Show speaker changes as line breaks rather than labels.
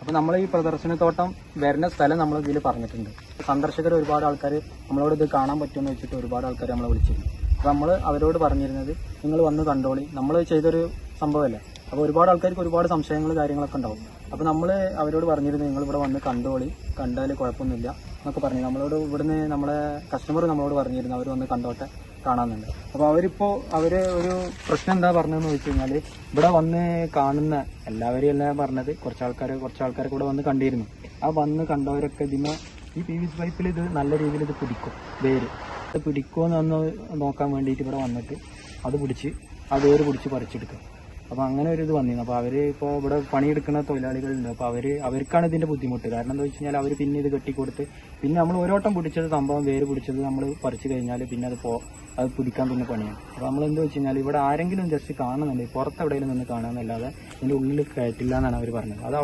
അപ്പോൾ നമ്മൾ ഈ പ്രദർശനത്തോട്ടം വരുന്ന സ്ഥലം നമ്മൾ ഇതിൽ പറഞ്ഞിട്ടുണ്ട്. സന്ദർശകർ ഒരുപാട് ആൾക്കാർ നമ്മളോട് ഇത് കാണാൻ പറ്റുമെന്ന് വെച്ചിട്ട് ഒരുപാട് ആൾക്കാർ നമ്മളെ വിളിച്ചിരുന്നു. അപ്പോൾ നമ്മൾ അവരോട് പറഞ്ഞിരുന്നത് നിങ്ങൾ വന്ന് കണ്ടോളി. നമ്മൾ ചെയ്തൊരു സംഭവമല്ലേ അപ്പോൾ ഒരുപാട് ആൾക്കാർക്ക് ഒരുപാട് സംശയങ്ങൾ കാര്യങ്ങളൊക്കെ ഉണ്ടാവും. അപ്പോൾ നമ്മൾ അവരോട് പറഞ്ഞിരുന്നു നിങ്ങൾ ഇവിടെ വന്ന് കണ്ടോളി. കണ്ടാൽ കുഴപ്പമൊന്നുമില്ല. എന്നൊക്കെ പറഞ്ഞു നമ്മളോട് ഇവിടുന്ന് നമ്മളെ കസ്റ്റമർ നമ്മളോട് പറഞ്ഞിരുന്നു അവർ വന്ന് കണ്ടോട്ടെ. കാണാമെന്നുണ്ട് അപ്പോൾ അവരിപ്പോൾ അവർ ഒരു പ്രശ്നം എന്താ പറഞ്ഞതെന്ന് വെച്ച് കഴിഞ്ഞാൽ ഇവിടെ വന്ന് കാണുന്ന എല്ലാവരും എല്ലാം പറഞ്ഞത് കുറച്ച് ആൾക്കാർ കുറച്ച് ആൾക്കാരെ കൂടെ വന്ന് കണ്ടിരുന്നു. ആ വന്ന് കണ്ടവരൊക്കെ ഇതിന് ഈ പി വി സി പൈപ്പിൽ ഇത് നല്ല രീതിയിൽ ഇത് പിടിക്കും വേര്. ഇത് പിടിക്കുമോ എന്ന് നോക്കാൻ വേണ്ടിയിട്ട് ഇവിടെ വന്നിട്ട് അത് പിടിച്ച് ആ വേര് പിടിച്ച് പറിച്ചെടുക്കും അപ്പോൾ അങ്ങനെ ഒരു ഇത് വന്നിരുന്നു. അപ്പോൾ അവർ ഇപ്പോൾ ഇവിടെ പണിയെടുക്കുന്ന തൊഴിലാളികളുണ്ട്. അപ്പോൾ അവർ അവർക്കാണ് ഇതിന്റെ ബുദ്ധിമുട്ട്. കാരണം എന്താ വെച്ച് കഴിഞ്ഞാൽ അവർ പിന്നെ ഇത് കെട്ടിക്കൊടുത്ത് പിന്നെ നമ്മൾ ഓരോട്ടം പിടിച്ചത് സംഭവം വേര് പിടിച്ചത് നമ്മൾ പറിച്ചു കഴിഞ്ഞാൽ പിന്നെ അത് പോ അത് പിടിക്കാൻ തന്നെ പണിയാണ് അപ്പോൾ നമ്മൾ എന്താ വെച്ച് കഴിഞ്ഞാൽ ഇവിടെ ആരെങ്കിലും ജസ്റ്റ് കാണുന്നുണ്ട് പുറത്ത് എവിടെയെങ്കിലും നിന്ന് കാണാമെന്നല്ലാതെ ഇതിന്റെ ഉള്ളിൽ കയറ്റില്ല എന്നാണ് അവർ പറഞ്ഞത്. അത്